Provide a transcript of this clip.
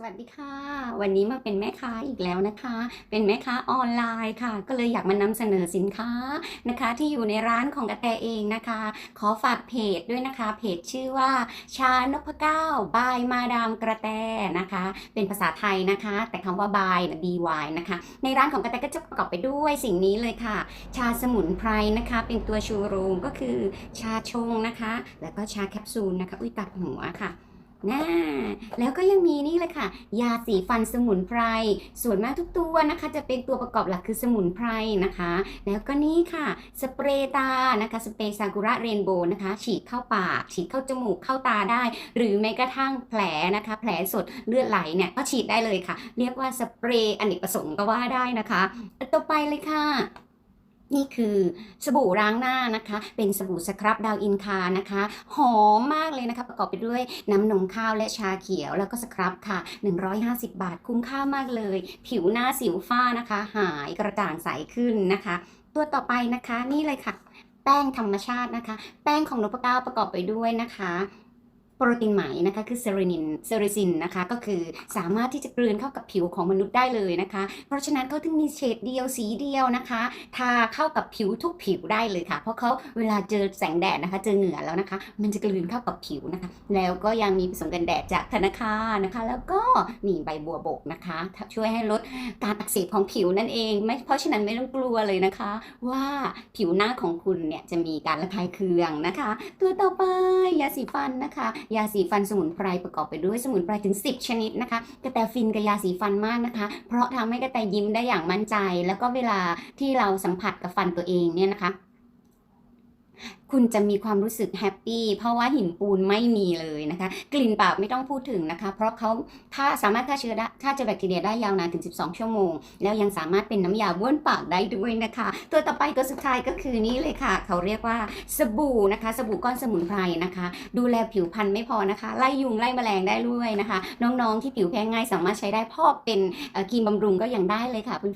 สวัสดีค่ะ วันนี้มาเป็นแม่ค้าอีกแล้วนะคะ เป็นแม่ค้าออนไลน์ค่ะ ก็เลยอยากมานำเสนอสินค้านะคะ ที่อยู่ในร้านของกระแตเองนะคะ ขอฝากเพจด้วยนะคะ เพจชื่อว่าชานพเก้าบายมาดามกระแตนะคะ เป็นภาษาไทยนะคะ แต่คำว่าบายนะ by นะคะ ในร้านของกระแตก็จะประกอบไปด้วยสิ่งนี้เลยค่ะ ชาสมุนไพรนะคะ เป็นตัวชูโรงก็คือชาชงนะคะ แล้วก็ชาแคปซูลนะคะ อุ้ยตัดหัวค่ะ น่าแล้วก็ยังมีนี่เลยค่ะ ยาสีฟันสมุนไพร ส่วนมากทุกตัวนะคะ จะเป็นตัวประกอบหลักคือสมุนไพรนะคะ แล้วก็นี่ค่ะ สเปรย์ตานะคะสเปรย์ซากุระเรนโบว์นะคะ ฉีดเข้าปาก ฉีดเข้าจมูกเข้าตาได้ หรือแม้กระทั่งแผลนะคะ แผลสดเลือดไหลเนี่ยก็ฉีดได้เลยค่ะ เรียกว่าสเปรย์อเนกประสงค์ก็ว่าได้นะคะ ต่อไปเลยค่ะ นี่คือสบู่ล้างหน้านะคะ เป็นสบู่สครับดาวอินคานะคะ หอมมากเลยนะคะ ประกอบไปด้วยน้ำนมข้าวและชาเขียว แล้วก็สครับค่ะ 150 บาทคุ้มค่ามากเลย ผิวหน้าสิวฝ้านะคะ หายกระจ่างใสขึ้นนะคะ ตัวต่อไปนะคะนี่เลยค่ะ แป้งธรรมชาตินะคะ แป้งของนพเก้าประกอบไปด้วยนะคะ โปรตีนไหมนะคะคือเซโรนินเซโรซินนะคะก็คือสามารถที่จะกลืนเข้ากับผิวของมนุษย์ได้เลยนะคะ เพราะฉะนั้นเขาถึงมีเฉดเดียวสีเดียวนะคะทาเข้ากับผิวทุกผิวได้เลยค่ะ เพราะเขาเวลาเจอแสงแดดนะคะ เจอเหงื่อแล้วนะคะ มันจะกลืนเข้ากับผิวนะคะ แล้วก็ยังมีผสมกันแดดจากธนาคารนะคะ แล้วก็มีใบบัวบกนะคะ ช่วยให้ลดการอักเสบของผิวนั่นเองไม่เพราะฉะนั้นไม่ต้องกลัวเลยนะคะ ว่าผิวหน้าของคุณเนี่ยจะมีการระคายเคืองนะคะ ตัวต่อไปยาสีฟันนะคะยาสีฟันสมุนไพรประกอบไปด้วยสมุนไพรถึง 10 ชนิดนะคะ กระแตฟินกับยาสีฟันมากนะคะ เพราะทำให้กระแตยิ้มได้อย่างมั่นใจ แล้วก็เวลาที่เราสัมผัสกับฟันตัวเองเนี่ยนะคะ คุณจะมีความรู้สึกแฮปปี้เพราะว่าหินปูนไม่มีเลยนะคะ กลิ่นปากไม่ต้องพูดถึงนะคะ เพราะเขาถ้าสามารถฆ่าเชื้อได้ฆ่าเชื้อแบคทีเรียได้ยาวนานถึง 12 ชั่วโมง แล้วยังสามารถเป็นน้ำยาบ้วนปากได้ด้วยนะคะ ตัวต่อไปตัวสุดท้ายก็คือนี่เลยค่ะ เขาเรียกว่าสบู่นะคะ สบู่ก้อนสมุนไพรนะคะ ดูแลผิวพรรณไม่พอนะคะ ไล่ยุงไล่แมลงได้ด้วยนะคะ น้องๆที่ผิวแพ้ง่ายสามารถใช้ได้พอกเป็นครีมบำรุงก็ยังได้เลยค่ะเพื่อน